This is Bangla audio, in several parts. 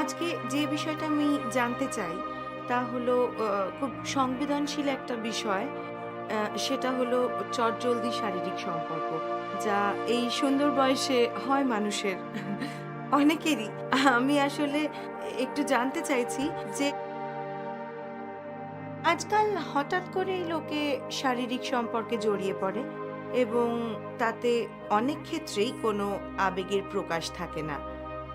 আজকে যে বিষয়টা আমি জানতে চাই, তা হলো খুব সংবেদনশীল একটা বিষয় সেটা হলো চটজলদি শারীরিক সম্পর্ক, যা এই সুন্দর বয়সে হয় মানুষের, অনেকেরই। আমি আসলে একটু জানতে চাইছি যে আজকাল হঠাৎ করেই লোকে শারীরিক সম্পর্কে জড়িয়ে পড়ে, এবং তাতে অনেক ক্ষেত্রেই কোনো আবেগের প্রকাশ থাকে না।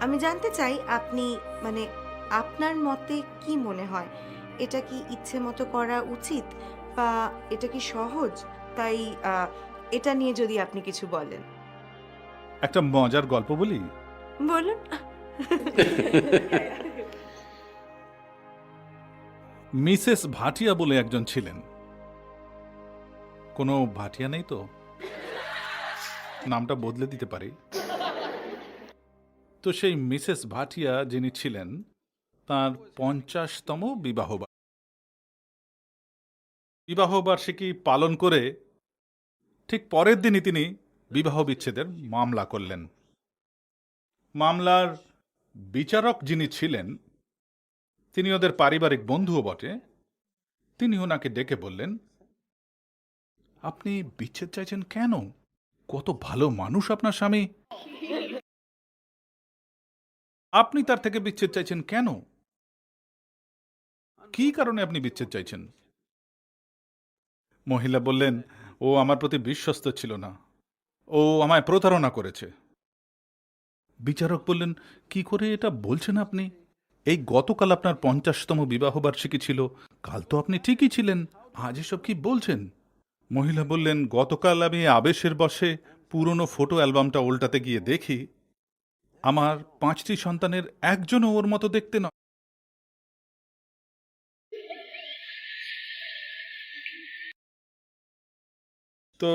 আমি জানতে চাই আপনি মানে আপনার মতে কি মনে হয়? এটা কি ইচ্ছে মতো করা উচিত বা এটা কি সহজ? তাই এটা নিয়ে যদি আপনি কিছু বলেন। একটা মজার গল্প বলি? বলুন। মিসেস ভাটিয়া বলে একজন ছিলেন। কোনো ভাটিয়া নেই তো? নামটা বদলে দিতে পারি? তো সেই মিসেস ভাটিয়া যিনি ছিলেন, তার পঞ্চাশতম বিবাহ বা- বিবাহ বার্ষিকী পালন করে ঠিক পরের দিনই তিনি বিবাহ বিচ্ছেদের মামলা করলেন। মামলার বিচারক যিনি ছিলেন, তিনি ওদের পারিবারিক বন্ধুও বটে। তিনি ওনাকে ডেকে বললেন, আপনি বিচ্ছেদ চাইছেন কেন? কত ভালো মানুষ আপনার স্বামী। আপনি তার থেকে বিচ্ছেদ চাইছেন কেন? কি কারণে আপনি বিচ্ছেদ চাইছেন? মহিলা বললেন, ও আমার প্রতি বিশ্বস্ত ছিল না। ও আমায় প্রতারণা করেছে। বিচারক বললেন, কি করে এটা বলছেন আপনি? এই গতকাল আপনার পঞ্চাশতম বিবাহবার্ষিকী ছিল, কাল তো আপনি ঠিকই ছিলেন, আজ এসব কি বলছেন? মহিলা বললেন, গতকাল আমি আবেশের বসে পুরনো ফটো অ্যালবামটা উল্টাতে গিয়ে দেখি আমার পাঁচটি সন্তানের একজনও ওর মতো দেখতে না তো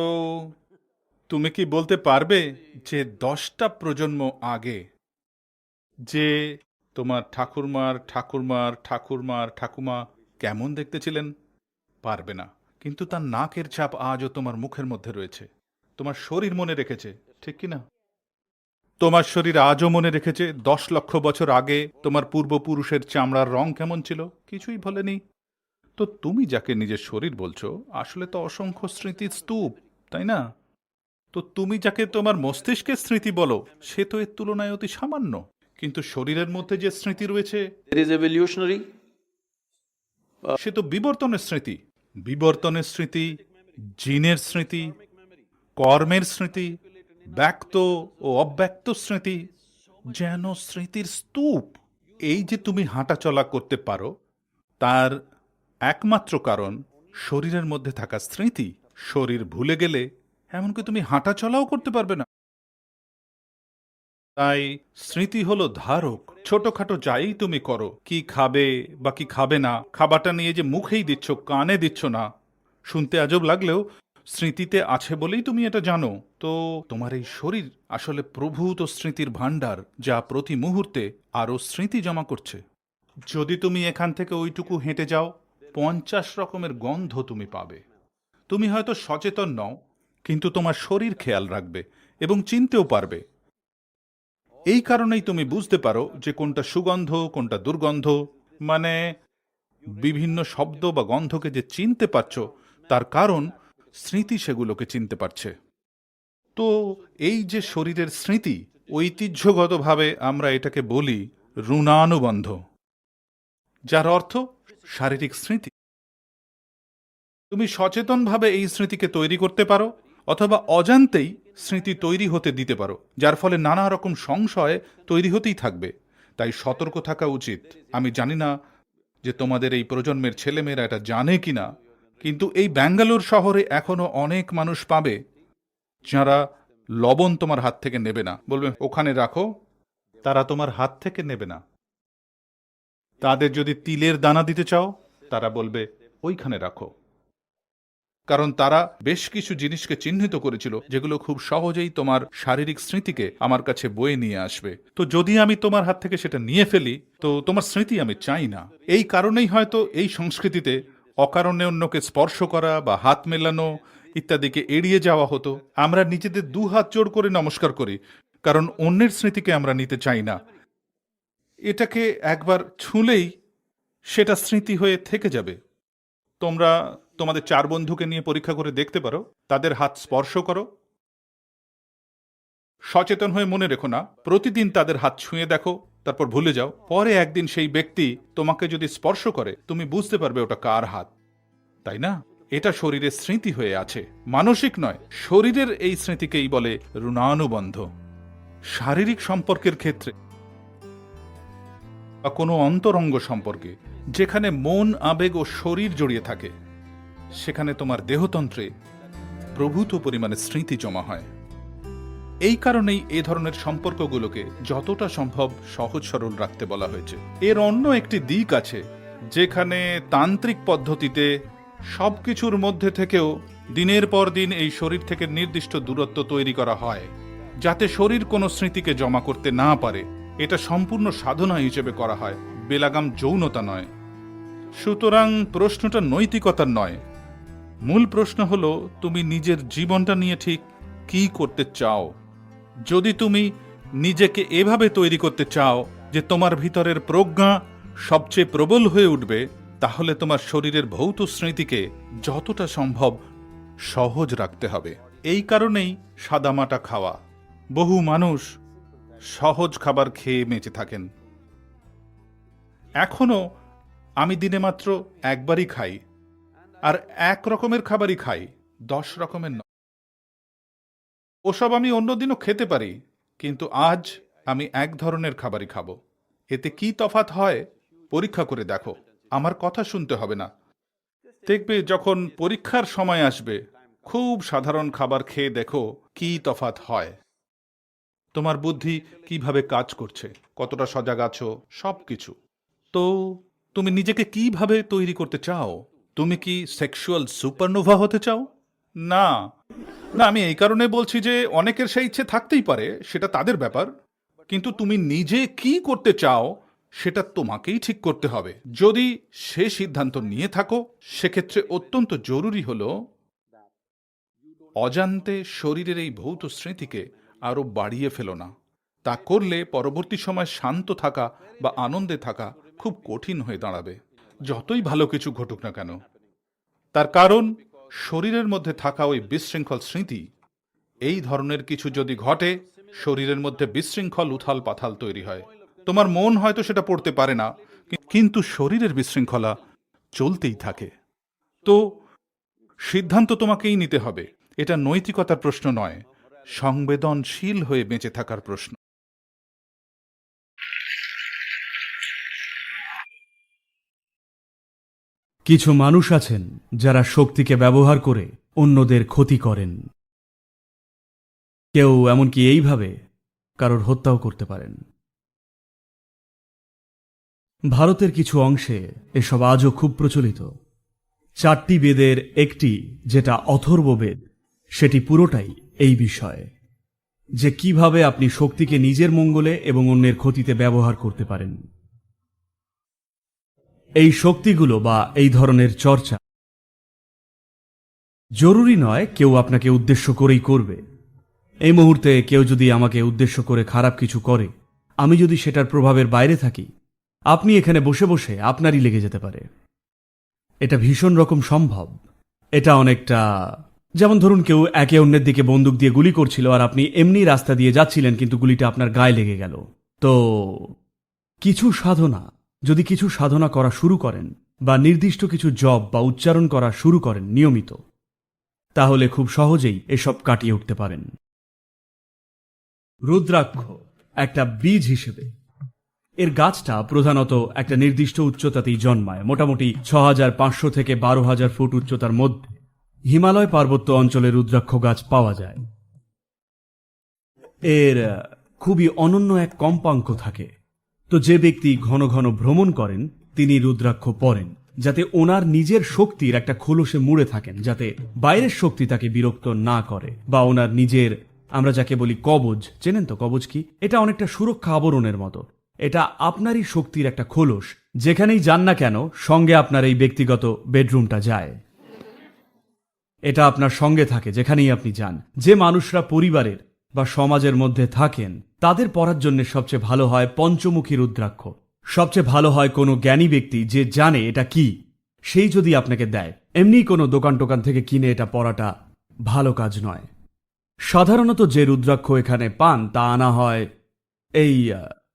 তুমি কি বলতে পারবে যে দশটা প্রজন্ম আগে? যে তোমার ঠাকুরমার ঠাকুরমার ঠাকুরমার, ঠাকুমা কেমন দেখতে ছিলেন? পারবে না। কিন্তু তার নাকের ছাপ আজও তোমার মুখের মধ্যে রয়েছে। তোমার শরীর মনে রেখেছে, ঠিক কি না? তোমার শরীর আজও মনে রেখেছে দশ লক্ষ বছর আগে তোমার পূর্বপুরুষের চামড়ার রং কেমন ছিল? কিছুই বলেনি। তো তুমি যাকে নিজের শরীর বলছো আসলে তো অসংখ্য স্মৃতির স্তূপ তাই না? তো তুমি যাকে তোমার মস্তিষ্কের স্মৃতি বলো সে তো এর তুলনায় অতি সামান্য। কিন্তু শরীরের মধ্যে যে স্মৃতি রয়েছে There সে তো বিবর্তনের স্মৃতি। বিবর্তনের স্মৃতি জিনের স্মৃতি কর্মের স্মৃতি ব্যক্ত ও অব্যক্ত স্মৃতি যেন স্মৃতির স্তূপ। এই যে তুমি হাঁটা চলা করতে পারো, তার একমাত্র কারণ শরীরের মধ্যে থাকা স্মৃতি। শরীর ভুলে গেলে এমনকি তুমি হাঁটা চলাও করতে পারবে না। তাই স্মৃতি হলো ধারক। ছোটখাটো যাই তুমি করো, কি খাবে বা কি খাবে না, খাবারটা নিয়ে যে মুখেই দিচ্ছ, কানে দিচ্ছ না, শুনতে আজব লাগলেও স্মৃতিতে আছে বলেই তুমি এটা জানো। তো তোমার এই শরীর আসলে প্রভূত স্মৃতির ভাণ্ডার, যা প্রতি মুহূর্তে আরও স্মৃতি জমা করছে। যদি তুমি এখান থেকে ওইটুকু হেঁটে যাও, পঞ্চাশ রকমের গন্ধ তুমি পাবে। তুমি হয়তো সচেতন নও, কিন্তু তোমার শরীর খেয়াল রাখবে এবং চিনতেও পারবে। এই কারণেই তুমি বুঝতে পারো যে কোনটা সুগন্ধ, কোনটা দুর্গন্ধ মানে বিভিন্ন শব্দ বা গন্ধকে যে চিনতে পারছ, তার কারণ স্মৃতি সেগুলোকে চিনতে পারছে। তো এই যে শরীরের স্মৃতি, ঐতিহ্যগতভাবে আমরা এটাকে বলি ঋণানুবন্ধ, যার অর্থ শারীরিক স্মৃতি। তুমি সচেতনভাবে এই স্মৃতিকে তৈরি করতে পারো, অথবা অজান্তেই স্মৃতি তৈরি হতে দিতে পারো, যার ফলে নানা রকম সংশয় তৈরি হতেই থাকবে। তাই সতর্ক থাকা উচিত। আমি জানি না যে তোমাদের এই প্রজন্মের ছেলেমেয়েরা এটা জানে কিনা কিন্তু এই ব্যাঙ্গালোর শহরে এখনও অনেক মানুষ পাবে যারা লবণ তোমার হাত থেকে নেবে না। বলবে, ওখানে রাখো, তারা তোমার হাত থেকে নেবে না। তাদের যদি তিলের দানা দিতে চাও, তারা বলবে, ওইখানে রাখো। কারণ তারা বেশ কিছু জিনিসকে চিহ্নিত করেছিল, যেগুলো খুব সহজেই তোমার শারীরিক স্মৃতিকে আমার কাছে বয়ে নিয়ে আসবে। তো যদি আমি তোমার হাত থেকে সেটা নিয়ে ফেলি, তো তোমার স্মৃতি আমি চাই না। এই কারণেই হয়তো এই সংস্কৃতিতে অকারণে অন্যকে স্পর্শ করা বা হাত মেলানো ইত্যাদিকে এড়িয়ে যাওয়া হতো। আমরা নিজেদের দু হাত জোড় করে নমস্কার করি, কারণ অন্যের স্মৃতিকে আমরা নিতে চাই না। এটাকে একবার ছুঁলেই সেটা স্মৃতি হয়ে থেকে যাবে। তোমরা তোমাদের চার বন্ধুকে নিয়ে পরীক্ষা করে দেখতে পারো, তাদের হাত স্পর্শ করো। সচেতন হয়ে মনে রেখো না, প্রতিদিন তাদের হাত ছুঁয়ে দেখো। তারপর ভুলে যাও, পরে একদিন সেই ব্যক্তি তোমাকে যদি স্পর্শ করে, তুমি বুঝতে পারবে ওটা কার হাত। তাই না? এটা শরীরের স্মৃতি হয়ে আছে। মানসিক নয়, শরীরের এই স্মৃতিকেই বলে ঋণানুবন্ধ। শারীরিক সম্পর্কের ক্ষেত্রে বা কোনো অন্তরঙ্গ সম্পর্কে, যেখানে মন, আবেগ ও শরীর জড়িয়ে থাকে, সেখানে তোমার দেহতন্ত্রে প্রভূত পরিমাণে স্মৃতি জমা হয়। এই কারণেই এ ধরনের সম্পর্কগুলোকে যতটা সম্ভব সহজ সরল রাখতে বলা হয়েছে। এর অন্য একটি দিক আছে, যেখানে তান্ত্রিক পদ্ধতিতে সব কিছুর মধ্যে থেকেও দিনের পর দিন এই শরীর থেকে নির্দিষ্ট দূরত্ব তৈরি করা হয়, যাতে শরীর কোনো স্মৃতিকে জমা করতে না পারে। এটা সম্পূর্ণ সাধনা হিসেবে করা হয়, বেলাগাম যৌনতা নয়। সুতরাং প্রশ্নটা নৈতিকতার নয়। মূল প্রশ্ন হলো, তুমি নিজের জীবনটা নিয়ে ঠিক কি করতে চাও? যদি তুমি নিজেকে এভাবে তৈরি করতে চাও যে তোমার ভিতরের প্রজ্ঞা সবচেয়ে প্রবল হয়ে উঠবে, তাহলে তোমার শরীরের ভৌত স্মৃতিকে যতটা সম্ভব সহজ রাখতে হবে। এই কারণেই সাদামাটা খাওয়া। বহু মানুষ সহজ খাবার খেয়ে বেঁচে থাকেন। এখনও আমি দিনে মাত্র একবারই খাই, আর এক রকমের খাবারই খাই, দশ রকমের ওসব আমি অন্যদিনও খেতে পারি, কিন্তু আজ আমি এক ধরনের খাবারই খাব। এতে কি তফাত হয়, পরীক্ষা করে দেখো। আমার কথা শুনতে হবে না। দেখবে যখন পরীক্ষার সময় আসবে, খুব সাধারণ খাবার খেয়ে দেখো কি তফাত হয়। তোমার বুদ্ধি কীভাবে কাজ করছে, কতটা সজাগ আছো সব কিছু তো, তুমি নিজেকে কীভাবে তৈরি করতে চাও? তুমি কি সেক্সুয়াল সুপারনোভা হতে চাও? না। না, আমি এই কারণে বলছি যে অনেকের সেই ইচ্ছে থাকতেই পারে, সেটা তাদের ব্যাপার। কিন্তু তুমি নিজে কি করতে চাও, সেটা তোমাকেই ঠিক করতে হবে। যদি সে সিদ্ধান্ত নিয়ে থাকো, সেক্ষেত্রে অত্যন্ত জরুরি হলো অজান্তে শরীরের এই ভৌত স্মৃতিকে আরও বাড়িয়ে ফেলো না। তা করলে পরবর্তী সময় শান্ত থাকা বা আনন্দে থাকা খুব কঠিন হয়ে দাঁড়াবে। যতই ভালো কিছু ঘটুক না কেন। তার কারণ শরীরের মধ্যে থাকা ওই বিশৃঙ্খল স্মৃতি, এই ধরনের কিছু যদি ঘটে, শরীরের মধ্যে বিশৃঙ্খল উথাল পাথাল তৈরি হয়। তোমার মন হয়তো সেটা পড়তে পারে না, কিন্তু শরীরের বিশৃঙ্খলা চলতেই থাকে। তো, সিদ্ধান্ত তোমাকেই নিতে হবে, এটা নৈতিকতার প্রশ্ন নয়, সংবেদনশীল হয়ে বেঁচে থাকার প্রশ্ন। কিছু মানুষ আছেন যারা শক্তিকে ব্যবহার করে অন্যদের ক্ষতি করেন। কেউ এমনকি এইভাবে কারোর হত্যাও করতে পারেন। ভারতের কিছু অংশে এসব আজও খুব প্রচলিত। চারটি বেদের একটি যেটা অথর্ব বেদ, সেটি পুরোটাই এই বিষয়ে, যে কীভাবে আপনি শক্তিকে নিজের মঙ্গলে এবং অন্যের ক্ষতিতে ব্যবহার করতে পারেন। এই শক্তিগুলো বা এই ধরনের চর্চা জরুরি নয় কেউ আপনাকে উদ্দেশ্য করেই করবে। এই মুহূর্তে কেউ যদি আমাকে উদ্দেশ্য করে খারাপ কিছু করে, আমি যদি সেটার প্রভাবের বাইরে থাকি, আপনি এখানে বসে বসে আপনারই লেগে যেতে পারে। এটা ভীষণ রকম সম্ভব। এটা অনেকটা, যেমন ধরুন কেউ একে অন্যের দিকে বন্দুক দিয়ে গুলি করছিল আর আপনি এমনি রাস্তা দিয়ে যাচ্ছিলেন কিন্তু গুলিটা আপনার গায়ে লেগে গেল। তো, কিছু সাধনা যদি কিছু সাধনা করা শুরু করেন বা নির্দিষ্ট কিছু জব বা উচ্চারণ করা শুরু করেন নিয়মিত, তাহলে খুব সহজেই এসব কাটিয়ে উঠতে পারেন। রুদ্রাক্ষ একটা বীজ হিসেবে। এর গাছটা প্রধানত একটা নির্দিষ্ট উচ্চতাতেই জন্মায়, মোটামুটি ছ হাজার পাঁচশো থেকে বারো হাজার ফুট উচ্চতার মধ্যে। হিমালয় পার্বত্য অঞ্চলে রুদ্রাক্ষ গাছ পাওয়া যায়। এর, খুবই অনন্য এক কম্পাঙ্ক থাকে। তো যে ব্যক্তি ঘন ঘন ভ্রমণ করেন, তিনি রুদ্রাক্ষ পরেন যাতে ওনার নিজের শক্তির একটা খোলসে মুড়ে থাকেন, যাতে বাইরের শক্তি তাকে বিরক্ত না করে, বা ওনার নিজের, আমরা যাকে বলি কবজ, চেনেন তো কবজ কি? এটা অনেকটা সুরক্ষা আবরণের মতো। এটা আপনারই শক্তির একটা খোলস, যেখানেই যান না কেন, সঙ্গে আপনার এই ব্যক্তিগত বেডরুমটা যায়। এটা আপনার সঙ্গে থাকে, যেখানেই আপনি যান। যে মানুষরা পরিবারের বা সমাজের মধ্যে থাকেন, তাদের পড়ার জন্য সবচেয়ে ভালো হয় পঞ্চমুখী রুদ্রাক্ষ। সবচেয়ে ভালো হয় কোনো জ্ঞানী ব্যক্তি যে জানে এটা কি। সেই যদি আপনাকে দেয়, এমনি কোনো দোকান টোকান থেকে কিনে এটা পড়াটা ভালো কাজ নয়। সাধারণত যে রুদ্রাক্ষ এখানে পান, তা আনা হয় এই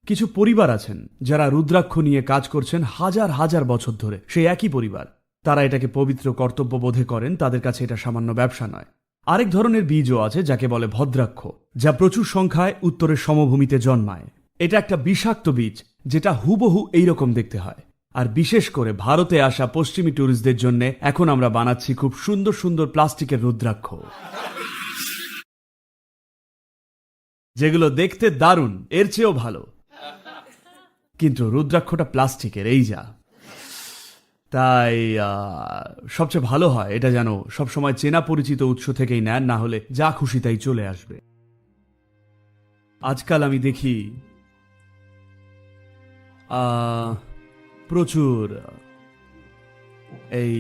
কিছু পরিবার আছেন, যারা রুদ্রাক্ষ নিয়ে কাজ করছেন হাজার হাজার বছর ধরে। সেই একই পরিবার। তারা এটাকে পবিত্র কর্তব্য বোধে করেন, তাদের কাছে এটা সামান্য ব্যবসা নয়। আরেক ধরনের বীজও আছে যাকে বলে ভদ্রাক্ষ, যা প্রচুর সংখ্যায় উত্তরের সমভূমিতে জন্মায়। এটা একটা বিষাক্ত বীজ, যেটা হুবহু এইরকম দেখতে হয়। আর বিশেষ করে ভারতে আসা পশ্চিমী ট্যুরিস্টদের জন্য এখন আমরা বানাচ্ছি খুব সুন্দর সুন্দর প্লাস্টিকের রুদ্রাক্ষ। যেগুলো দেখতে দারুণ, এর চেয়েও ভালো। কিন্তু রুদ্রাক্ষটা প্লাস্টিকের, এই যা। তাই সবচেয়ে ভালো হয় এটা যেন সবসময় চেনা পরিচিত উৎস থেকেই নেন, না হলে যা খুশি তাই চলে আসবে। আজকাল আমি দেখি প্রচুর এই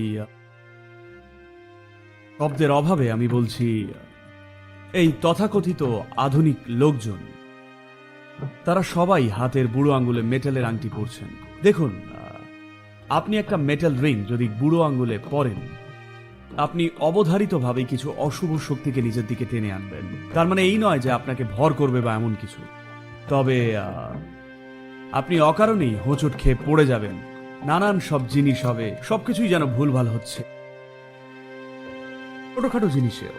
শব্দের অভাবে আমি বলছি, এই তথাকথিত আধুনিক লোকজন, তারা সবাই হাতের বুড়ো আঙ্গুলে মেটালের আংটি পরছেন। দেখুন আপনি একটা মেটাল রিং যদি বুড়ো আঙ্গুলে পরেন, আপনি অবধারিতভাবে কিছু অশুভ শক্তিকে নিজের দিকে টেনে আনবেন। তার মানে এই নয় যে আপনাকে ভর করবে বা এমন কিছু। তবে আপনি অকারণেই হোঁচট খেয়ে পড়ে যাবেন। নানান সব জিনিস হবে, সবকিছুই যেন ভুলভাল হচ্ছে। ছোটখাটো জিনিসেও।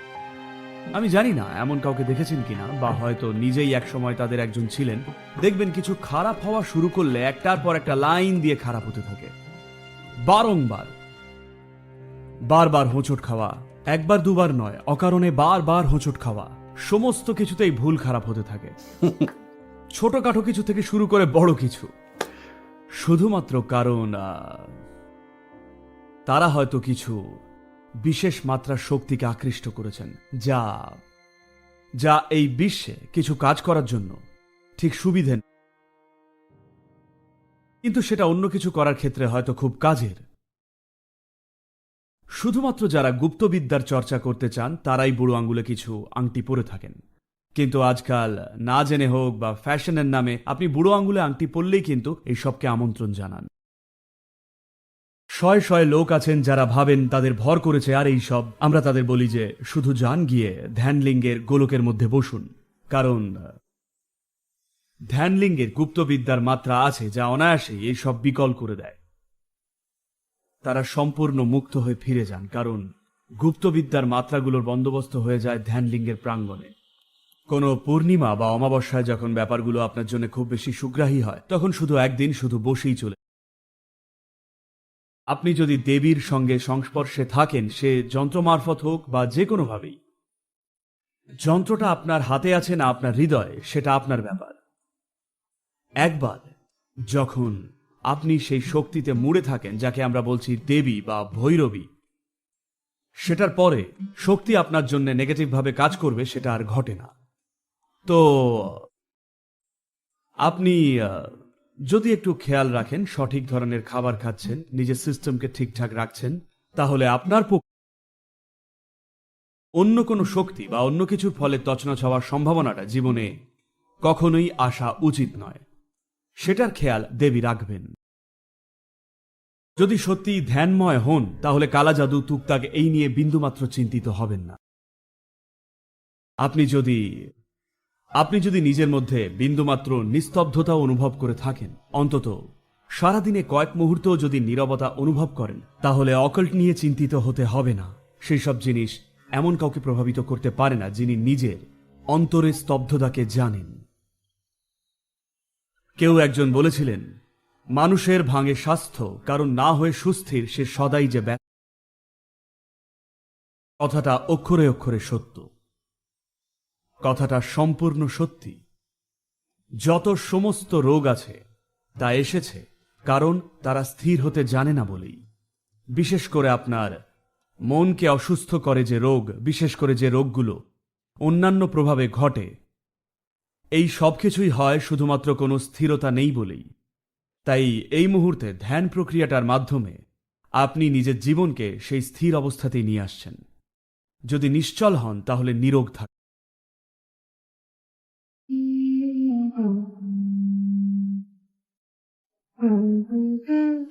আমি জানি না এমন কাউকে দেখেছেন কিনা, বা হয়তো নিজেই এক সময় তাদের একজন ছিলেন। দেখবেন কিছু খারাপ হওয়া শুরু করলে একটার পর একটা লাইন দিয়ে খারাপ হতে থাকে। বারংবার বারবার হোঁচট খাওয়া একবার দুবার নয় অকারণে বারবার হোঁচট খাওয়া সমস্ত কিছুতেই ভুল খারাপ হতে থাকে ছোটখাটো কিছু থেকে শুরু করে বড় কিছু শুধুমাত্র কারণ তারা হয়তো কিছু বিশেষ মাত্রার শক্তিকে আকৃষ্ট করেছেন যা যা এই বিশ্বে কিছু কাজ করার জন্য ঠিক সুবিধে। কিন্তু সেটা অন্য কিছু করার ক্ষেত্রে হয়তো খুব কাজের। শুধুমাত্র যারা গুপ্তবিদ্যার চর্চা করতে চান, তারাই বুড়ো আঙ্গুলে কিছু আংটি পরে থাকেন। কিন্তু আজকাল, না জেনে হোক বা ফ্যাশনের নামে, আপনি বুড়ো আঙ্গুলে আংটি পরলেই কিন্তু এই সবকে আমন্ত্রণ জানান। শয় শয় লোক আছেন যারা ভাবেন তাদের ভর করেছে আর এই সব। আমরা তাদের বলি যে, শুধু যান গিয়ে ধ্যানলিঙ্গের গোলকের মধ্যে বসুন। কারণ ধ্যানলিঙ্গের গুপ্তবিদ্যার মাত্রা আছে যা অনায়াসে এই সব বিকল করে দেয়। তারা সম্পূর্ণ মুক্ত হয়ে ফিরে যান, কারণ গুপ্তবিদ্যার মাত্রাগুলোর বন্দোবস্ত হয়ে যায় ধ্যানলিঙ্গের প্রাঙ্গণে। কোনো পূর্ণিমা বা অমাবস্যায় যখন ব্যাপারগুলো আপনার জন্য খুব বেশি সুগ্রাহী হয়, তখন শুধু একদিন শুধু বসেই চলে আপনি যদি দেবীর সঙ্গে সংস্পর্শে থাকেন, সে যন্ত্র মারফত হোক বা যে কোনোভাবেই, যন্ত্রটা আপনার হাতে আছে না আপনার হৃদয়ে, সেটা আপনার ব্যাপার। একবার যখন আপনি সেই শক্তিতে মুড়ে থাকেন, যাকে আমরা বলছি দেবী বা ভৈরবী, সেটার পরে শক্তি আপনার জন্য নেগেটিভভাবে কাজ করবে, সেটা আর ঘটে না। তো আপনি যদি একটু খেয়াল রাখেন, সঠিক ধরনের খাবার খাচ্ছেন, নিজের সিস্টেমকে ঠিকঠাক রাখছেন, তাহলে আপনার অন্য কোনো শক্তি বা অন্য কিছুর ফলে তছনছ হওয়ার সম্ভাবনাটা জীবনে কখনোই আসা উচিত নয়। সেটার খেয়াল দেবী রাখবেন। যদি সত্যি ধ্যানময় হন, তাহলে কালা জাদু তুকতাক এই নিয়ে বিন্দুমাত্র চিন্তিত হবেন না। আপনি যদি আপনি যদি নিজের মধ্যে বিন্দুমাত্র নিস্তব্ধতা অনুভব করে থাকেন, অন্তত সারাদিনে কয়েক মুহূর্তও যদি নীরবতা অনুভব করেন, তাহলে অকল্ট নিয়ে চিন্তিত হতে হবে না। সেই সব জিনিস এমন কাউকে প্রভাবিত করতে পারে না যিনি নিজের অন্তরে স্তব্ধতাকে জানেন। কেউ একজন বলেছিলেন, মানুষের ভাঙে স্বাস্থ্য, কারণ না হয়ে সুস্থির, সে সদাই যে ব্যা কথাটা অক্ষরে অক্ষরে সত্য। কথাটা সম্পূর্ণ সত্যি। যত সমস্ত রোগ আছে, তা এসেছে, কারণ তারা স্থির হতে জানে না বলেই। বিশেষ করে আপনার মনকে অসুস্থ করে যে রোগ, বিশেষ করে যে রোগগুলো অন্যান্য প্রভাবে ঘটে এই সব কিছুই হয় শুধুমাত্র কোনো স্থিরতা নেই বলেই। তাই এই মুহূর্তে ধ্যান প্রক্রিয়াটার মাধ্যমে আপনি নিজের জীবনকে সেই স্থির অবস্থাতেই নিয়ে আসছেন। যদি নিশ্চল হন, তাহলে নিরোগ থাক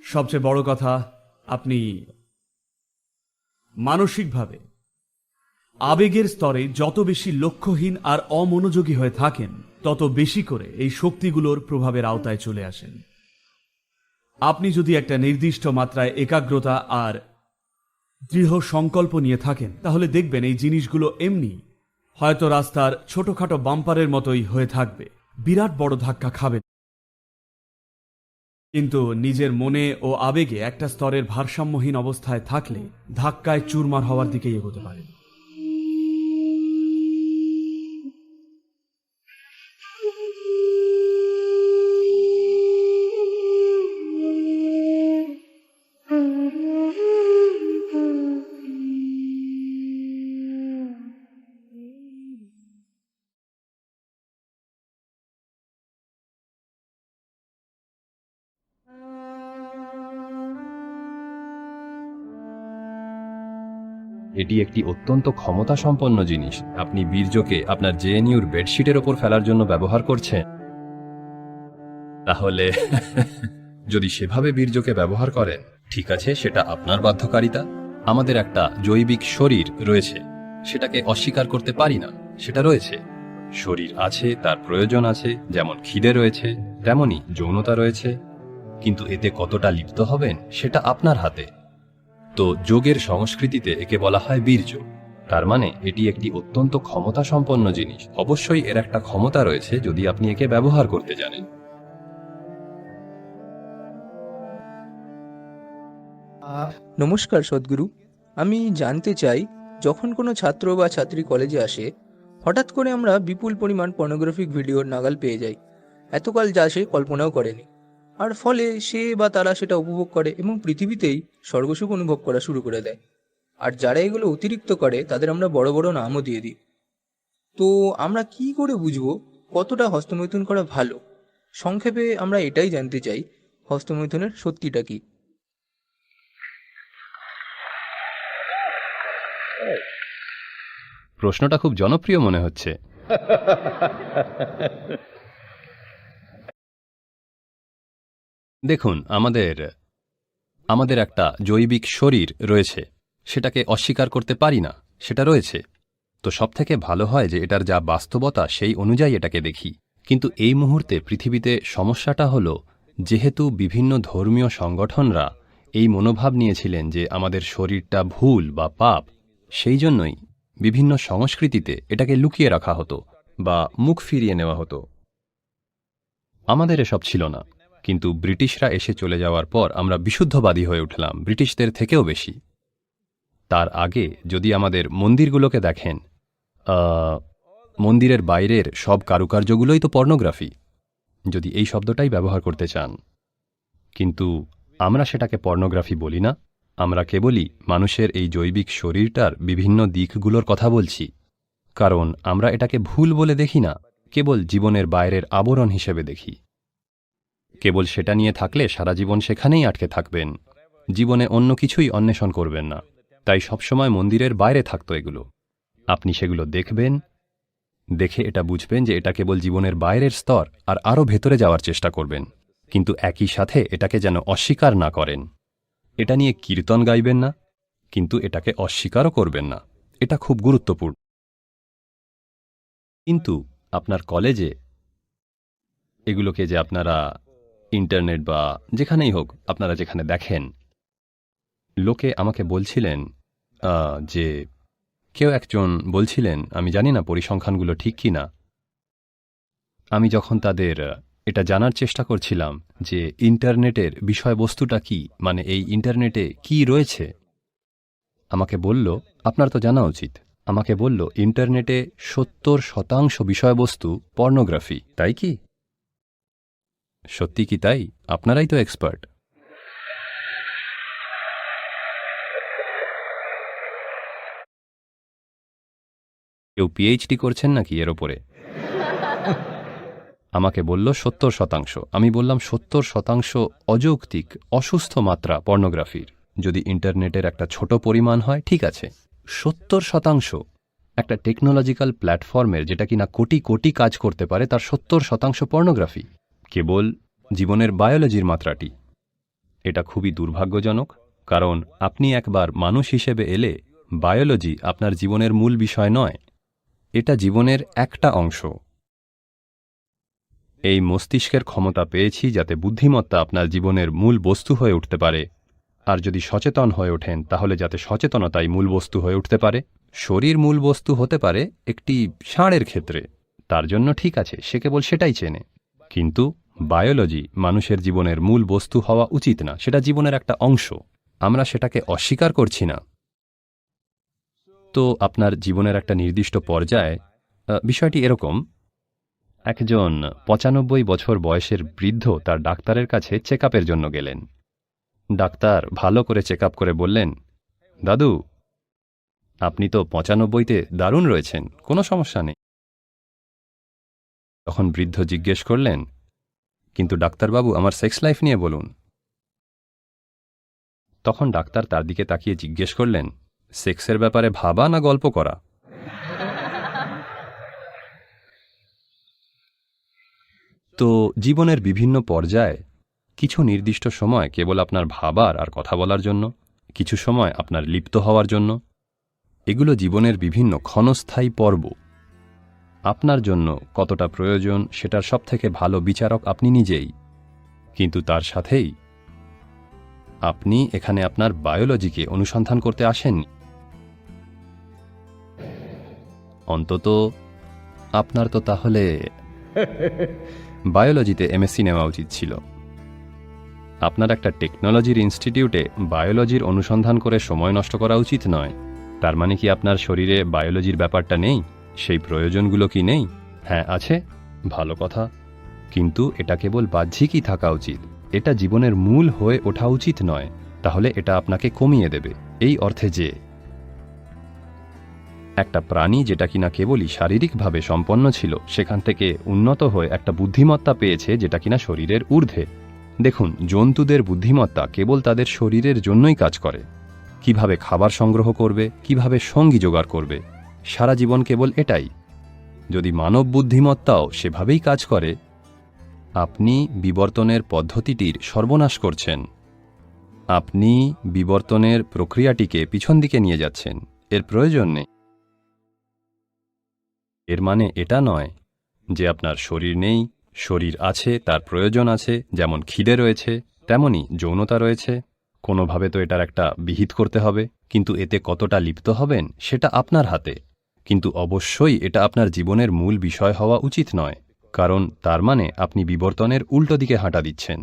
সবচেয়ে বড় কথা, আপনি মানসিকভাবে আবেগের স্তরে যত বেশি লক্ষ্যহীন আর অমনোযোগী হয়ে থাকেন, তত বেশি করে এই শক্তিগুলোর প্রভাবের আওতায় চলে আসেন। আপনি যদি একটা নির্দিষ্ট মাত্রায় একাগ্রতা আর দৃঢ় সংকল্প নিয়ে থাকেন, তাহলে দেখবেন এই জিনিসগুলো এমনি হয়তো রাস্তার ছোটখাটো বাম্পারের মতোই হয়ে থাকবে। বিরাট বড় ধাক্কা খাবেন কিন্তু নিজের মনে ও আবেগে একটা স্তরের ভারসাম্যহীন অবস্থায় থাকলে ধাক্কায় চুরমার হওয়ার দিকেই এগোতে পারে এটি একটি অত্যন্ত ক্ষমতা সম্পন্ন জিনিস। আপনি বীর্যকে আপনার জেএনইউর বেডশিটের ওপর ফেলার জন্য ব্যবহার করছেন। তাহলে, যদি সেভাবে বীর্যকে ব্যবহার করেন, ঠিক আছে, সেটা আপনার বাধ্যকারিতা। আমাদের একটা জৈবিক শরীর রয়েছে। সেটাকে অস্বীকার করতে পারি না, সেটা রয়েছে। শরীর আছে, তার প্রয়োজন আছে, যেমন খিদে রয়েছে, তেমনি যৌনতা রয়েছে। কিন্তু এতে কতটা লিপ্ত হবেন, সেটা আপনার হাতে। তো যোগের সংস্কৃতিতে একে বলা হয় বীর্য। তার মানে এটি একটি অত্যন্ত ক্ষমতা সম্পন্ন জিনিস। অবশ্যই এর একটা ক্ষমতা রয়েছে যদি আপনি একে ব্যবহার করতে জানেন। নমস্কার সদ্গুরু। আমি জানতে চাই, যখন কোনো ছাত্র বা ছাত্রী কলেজে আসে, হঠাৎ করে আমরা বিপুল পরিমাণ পর্নোগ্রাফিক ভিডিওর নাগাল পেয়ে যাই। এতকাল যা সে কল্পনাও করেনি। আর ফলে সে বা তারা সেটা উপভোগ করে এবং পৃথিবীতেই স্বর্গসুখ অনুভব করা শুরু করে দেয়। আর যারা এগুলো অতিরিক্ত করে তাদের আমরা বড় বড় নামও দিয়ে দিই। তো আমরা কি করে বুঝব কতটা হস্তমৈথুন করা ভালো? সংক্ষেপে আমরা এটাই জানতে চাই হস্তমৈথুনের সত্যিটা কি? প্রশ্নটা খুব জনপ্রিয় মনে হচ্ছে। দেখুন, আমাদের আমাদের একটা জৈবিক শরীর রয়েছে। সেটাকে অস্বীকার করতে পারি না, সেটা রয়েছে। তো সব থেকে ভালো হয় যে এটার যা বাস্তবতা, সেই অনুযায়ী এটাকে দেখি। কিন্তু এই মুহূর্তে পৃথিবীতে সমস্যাটা হলো, যেহেতু বিভিন্ন ধর্মীয় সংগঠনরা এই মনোভাব নিয়েছিলেন যে আমাদের শরীরটা ভুল বা পাপ, সেই জন্যই বিভিন্ন সংস্কৃতিতে এটাকে লুকিয়ে রাখা হতো বা মুখ ফিরিয়ে নেওয়া হতো। আমাদের এসব ছিল না। কিন্তু ব্রিটিশরা এসে চলে যাওয়ার পর আমরা বিশুদ্ধবাদী হয়ে উঠলাম, ব্রিটিশদের থেকেও বেশি। তার আগে যদি আমাদের মন্দিরগুলোকে দেখেন মন্দিরের বাইরের সব কারুকার্যগুলোই তো পর্নোগ্রাফি, যদি এই শব্দটাই ব্যবহার করতে চান। কিন্তু আমরা সেটাকে পর্নোগ্রাফি বলি না, আমরা কেবলই মানুষের এই জৈবিক শরীরটার বিভিন্ন দিকগুলোর কথা বলছি। কারণ আমরা এটাকে ভুল বলে দেখি না, কেবল জীবনের বাইরের আবরণ হিসেবে দেখি। কেবল সেটা নিয়ে থাকলে সারা জীবন সেখানেই আটকে থাকবেন। জীবনে অন্য কিছুই অন্বেষণ করবেন না। তাই সবসময় মন্দিরের বাইরে থাকতো এগুলো। আপনি সেগুলো দেখবেন, দেখে এটা বুঝবেন যে এটা কেবল জীবনের বাইরের স্তর আর আরও ভেতরে যাওয়ার চেষ্টা করবেন। কিন্তু একই সাথে এটাকে যেন অস্বীকার না করেন। এটা নিয়ে কীর্তন গাইবেন না, কিন্তু এটাকে অস্বীকারও করবেন না। এটা খুব গুরুত্বপূর্ণ। কিন্তু আপনার কলেজে এগুলোকে যে আপনারা ইন্টারনেট বা যেখানেই হোক আপনারা যেখানে দেখেন, লোকে আমাকে বলছিলেন যে কেউ একজন বলছিলেন, আমি জানি না পরিসংখ্যানগুলো ঠিক কি না। আমি যখন তাদের এটা জানার চেষ্টা করছিলাম যে ইন্টারনেটের বিষয়বস্তুটা কি মানে এই ইন্টারনেটে কি রয়েছে, আমাকে বলল, আপনার তো জানা উচিত। আমাকে বলল, ইন্টারনেটে সত্তর শতাংশ বিষয়বস্তু পর্নোগ্রাফি, তাই কি? সত্যি কি তাই? আপনারাই তো এক্সপার্ট কেউ পিএইচডি করছেন নাকি এর ওপরে আমাকে বলল সত্তর শতাংশ। আমি বললাম সত্তর শতাংশ অযৌক্তিক অসুস্থ মাত্রা পর্নোগ্রাফির যদি ইন্টারনেটের একটা ছোট পরিমাণ হয় ঠিক আছে। সত্তর শতাংশ একটা টেকনোলজিক্যাল প্ল্যাটফর্মের যেটা কিনা কোটি কোটি কাজ করতে পারে তার সত্তর শতাংশ পর্নোগ্রাফি কেবল জীবনের বায়োলজির মাত্রাটি। এটা খুবই দুর্ভাগ্যজনক, কারণ আপনি একবার মানুষ হিসেবে এলে বায়োলজি আপনার জীবনের মূল বিষয় নয়, এটা জীবনের একটা অংশ। এই মস্তিষ্কের ক্ষমতা পেয়েছি যাতে বুদ্ধিমত্তা আপনার জীবনের মূল বস্তু হয়ে উঠতে পারে। আর যদি সচেতন হয়ে ওঠেন, তাহলে যাতে সচেতনতাই মূল বস্তু হয়ে উঠতে পারে। শরীর মূল বস্তু হতে পারে একটি ষাঁড়ের ক্ষেত্রে। তার জন্য ঠিক আছে, সে কেবল সেটাই চেনে। কিন্তু বায়োলজি মানুষের জীবনের মূল বস্তু হওয়া উচিত না, সেটা জীবনের একটা অংশ। আমরা সেটাকে অস্বীকার করছি না। তো আপনার জীবনের একটা নির্দিষ্ট পর্যায়ে বিষয়টি এরকম। একজন পঁচানব্বই বছর বয়সের বৃদ্ধ তার ডাক্তারের কাছে চেক জন্য গেলেন। ডাক্তার ভালো করে চেক করে বললেন, দাদু, আপনি তো পঁচানব্বইতে দারুণ রয়েছেন, কোনো সমস্যা নেই। তখন বৃদ্ধ জিজ্ঞেস করলেন কিন্তু ডাক্তারবাবু, আমার সেক্স লাইফ নিয়ে বলুন। তখন ডাক্তার তার দিকে তাকিয়ে জিজ্ঞেস করলেন সেক্সের ব্যাপারে ভাবা না গল্প করা? তো জীবনের বিভিন্ন পর্যায়ে কিছু নির্দিষ্ট সময় কেবল আপনার ভাবার আর কথা বলার জন্য, কিছু সময় আপনার লিপ্ত হওয়ার জন্য, এগুলো জীবনের বিভিন্ন ক্ষণস্থায়ী পর্ব। আপনার জন্য কতটা প্রয়োজন সেটার সবথেকে ভালো বিচারক আপনি নিজেই। কিন্তু তার সাথেই আপনি এখানে আপনার বায়োলজিকে অনুসন্ধান করতে আসেননি। অন্তত আপনার তো তাহলে বায়োলজিতে এমএসসি নেওয়া উচিত ছিল। আপনার একটা টেকনোলজির ইনস্টিটিউটে বায়োলজির অনুসন্ধান করে সময় নষ্ট করা উচিত নয়। তার মানে কি আপনার শরীরে বায়োলজির ব্যাপারটা নেই? সেই প্রয়োজনগুলো কি নেই? হ্যাঁ আছে। ভালো কথা। কিন্তু এটা কেবল বাহ্যিকই থাকা উচিত। এটা জীবনের মূল হয়ে ওঠা উচিত নয়। তাহলে এটা আপনাকে কমিয়ে দেবে। এই অর্থে যে একটা প্রাণী যেটা কিনা কেবলই শারীরিকভাবে সম্পন্ন ছিল, সেখান থেকে উন্নত হয়ে একটা বুদ্ধিমত্তা পেয়েছে যেটা কিনা শরীরের ঊর্ধ্বে। দেখুন, জন্তুদের বুদ্ধিমত্তা কেবল তাদের শরীরের জন্যই কাজ করে। কীভাবে খাবার সংগ্রহ করবে, কীভাবে সঙ্গী জোগাড় করবে। সারা জীবন কেবল এটাই। যদি মানব বুদ্ধিমত্তাও সেভাবেই কাজ করে, আপনি বিবর্তনের পদ্ধতিটির সর্বনাশ করছেন। আপনি বিবর্তনের প্রক্রিয়াটিকে পিছন দিকে নিয়ে যাচ্ছেন। এর প্রয়োজন নেই। এর মানে এটা নয় যে আপনার শরীর নেই, শরীর আছে, তার প্রয়োজন আছে, যেমন খিদে রয়েছে তেমনি যৌনতা রয়েছে। কোনোভাবে তো এটার একটা বিহিত করতে হবে, কিন্তু এতে কতটা লিপ্ত হবেন, সেটা আপনার হাতে। কিন্তু অবশ্যই এটা আপনার জীবনের মূল বিষয় হওয়া উচিত নয়, কারণ তার মানে আপনি বিবর্তনের উল্টো দিকে হাঁটা দিচ্ছেন।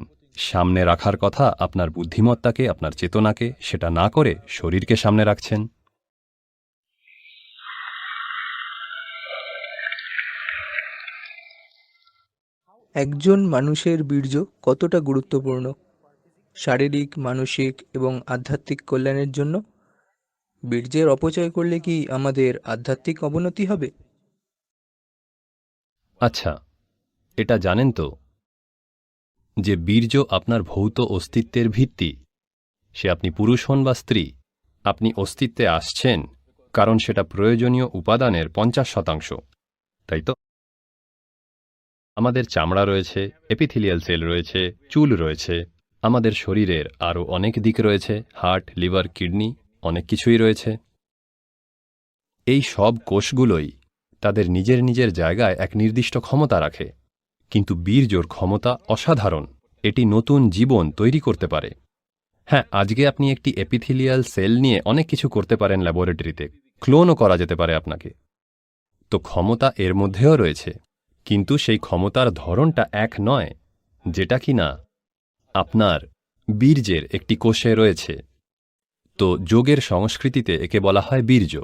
সামনে রাখার কথা আপনার বুদ্ধিমত্তাকে, আপনার চেতনাকে, সেটা না করে শরীরকে সামনে রাখছেন। একজন মানুষের বীর্য কতটা গুরুত্বপূর্ণ? শারীরিক, মানসিক এবং আধ্যাত্মিক কল্যাণের জন্য বীর্যের অপচয় করলে কি আমাদের আধ্যাত্মিক অবনতি হবে? আচ্ছা এটা জানেন তো যে বীর্য আপনার ভৌত অস্তিত্বের ভিত্তি। সে আপনি পুরুষ হন বা স্ত্রী, আপনি অস্তিত্বে আসছেন কারণ সেটা প্রয়োজনীয় উপাদানের পঞ্চাশ শতাংশ, তাই তো? আমাদের চামড়া রয়েছে এপিথিলিয়াল সেল রয়েছে, চুল রয়েছে, আমাদের শরীরের আরও অনেক দিক রয়েছে হার্ট লিভার কিডনি অনেক কিছুই রয়েছে। এই সব কোষগুলোই তাদের নিজের নিজের জায়গায় এক নির্দিষ্ট ক্ষমতা রাখে। কিন্তু বীর্যর ক্ষমতা অসাধারণ। এটি নতুন জীবন তৈরি করতে পারে। হ্যাঁ আজকে আপনি একটি এপিথিলিয়াল সেল নিয়ে অনেক কিছু করতে পারেন ল্যাবরেটরিতে ক্লোনও করা যেতে পারে আপনাকে। তো ক্ষমতা এর মধ্যেও রয়েছে। কিন্তু সেই ক্ষমতার ধরনটা এক নয়, যেটা কিনা আপনার বীর্যের একটি কোষে রয়েছে। তো যোগের সংস্কৃতিতে একে বলা হয় বীর্য।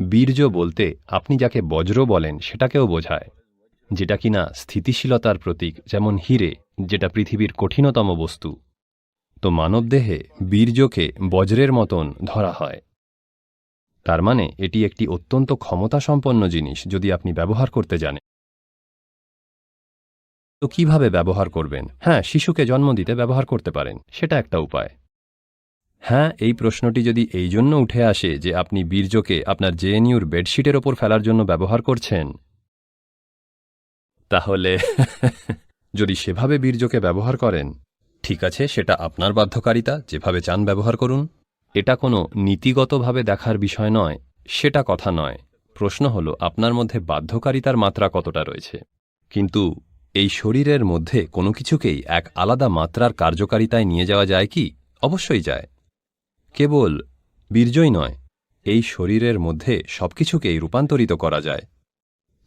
বীর্য বলতে আপনি যাকে বজ্র বলেন সেটাকেও বোঝায়, যেটা কিনা স্থিতিশীলতার প্রতীক, যেমন হিরে, যেটা পৃথিবীর কঠিনতম বস্তু। তো মানবদেহে বীর্যকে বজ্রের মতন ধরা হয়। তার মানে এটি একটি অত্যন্ত ক্ষমতাসম্পন্ন জিনিস যদি আপনি ব্যবহার করতে জানেন। তো কীভাবে ব্যবহার করবেন? হ্যাঁ শিশুকে জন্ম দিতে ব্যবহার করতে পারেন, সেটা একটা উপায়। হ্যাঁ এই প্রশ্নটি যদি এই জন্য উঠে আসে যে আপনি বীর্যকে আপনার জেএনইউর বেডশিটের ওপর ফেলার জন্য ব্যবহার করছেন। তাহলে যদি সেভাবে বীর্যকে ব্যবহার করেন, ঠিক আছে, সেটা আপনার বাধ্যকারিতা, যেভাবে চান ব্যবহার করুন। এটা কোনো নীতিগতভাবে দেখার বিষয় নয়, সেটা কথা নয়। প্রশ্ন হল, আপনার মধ্যে বাধ্যকারিতার মাত্রা কতটা রয়েছে? কিন্তু এই শরীরের মধ্যে কোনো কিছুকেই এক আলাদা মাত্রার কার্যকারিতায় নিয়ে যাওয়া যায় কি? অবশ্যই যায়। কেবল বীর্যই নয়, এই শরীরের মধ্যে সবকিছুকেই রূপান্তরিত করা যায়।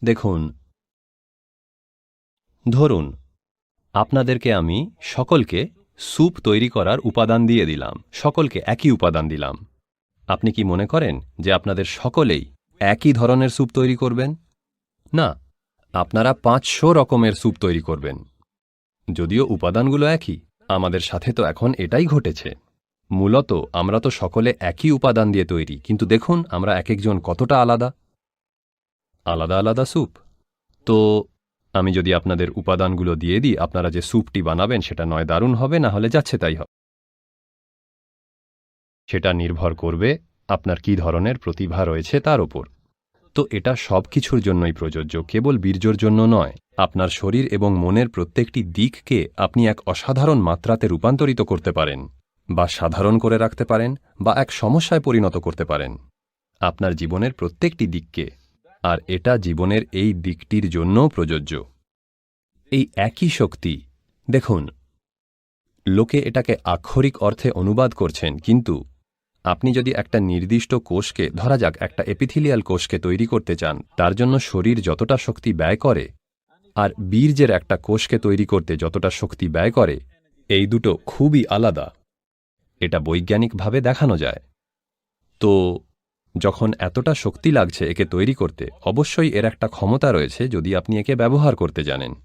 দেখুন। ধরুন, আপনাদেরকে আমি সকলকে স্যুপ তৈরি করার উপাদান দিয়ে দিলাম, সকলকে একই উপাদান দিলাম। আপনি কি মনে করেন যে আপনাদের সকলেই একই ধরনের স্যুপ তৈরি করবেন? না আপনারা পাঁচশো রকমের স্যুপ তৈরি করবেন। যদিও উপাদানগুলো একই, আমাদের সাথে তো এখন এটাই ঘটেছে। মূলত আমরা তো সকলে একই উপাদান দিয়ে তৈরি, কিন্তু দেখুন আমরা এক একজন কতটা আলাদা। আলাদা আলাদা স্যুপ। তো আমি যদি আপনাদের উপাদানগুলো দিয়ে দিই, আপনারা যে স্যুপটি বানাবেন সেটা নয় দারুণ হবে, না হলে যাচ্ছে তাই হবে। সেটা নির্ভর করবে আপনার কি ধরনের প্রতিভা রয়েছে তার ওপর। তো এটা সব কিছুর জন্যই প্রযোজ্য, কেবল বীর্যর জন্য নয়। আপনার শরীর এবং মনের প্রত্যেকটি দিককে আপনি এক অসাধারণ মাত্রাতে রূপান্তরিত করতে পারেন, বা সাধারণ করে রাখতে পারেন, বা এক সমস্যায় পরিণত করতে পারেন। আপনার জীবনের প্রত্যেকটি দিককে, আর এটা জীবনের এই দিকটির জন্যও প্রযোজ্য। এই একই শক্তি, দেখুন, লোকে এটাকে আক্ষরিক অর্থে অনুবাদ করছেন, কিন্তু আপনি যদি একটা নির্দিষ্ট কোষকে, ধরা যাক একটা এপিথিলিয়াল কোষকে তৈরি করতে চান, তার জন্য শরীর যতটা শক্তি ব্যয় করে আর বীর্যের একটা কোষকে তৈরি করতে যতটা শক্তি ব্যয় করে, এই দুটো খুবই আলাদা। এটা বৈজ্ঞানিকভাবে দেখানো যায়। তো, যখন এতটা শক্তি লাগছে একে তৈরি করতে, অবশ্যই এর একটা ক্ষমতা রয়েছে যদি আপনি একে ব্যবহার করতে জানেন।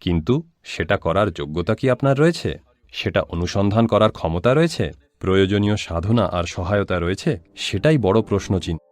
কিন্তু সেটা করার যোগ্যতা কি আপনার রয়েছে? সেটা অনুসন্ধান করার ক্ষমতা রয়েছে? প্রয়োজনীয় সাধনা আর সহায়তা রয়েছে সেটাই বড় প্রশ্নচিহ্ন।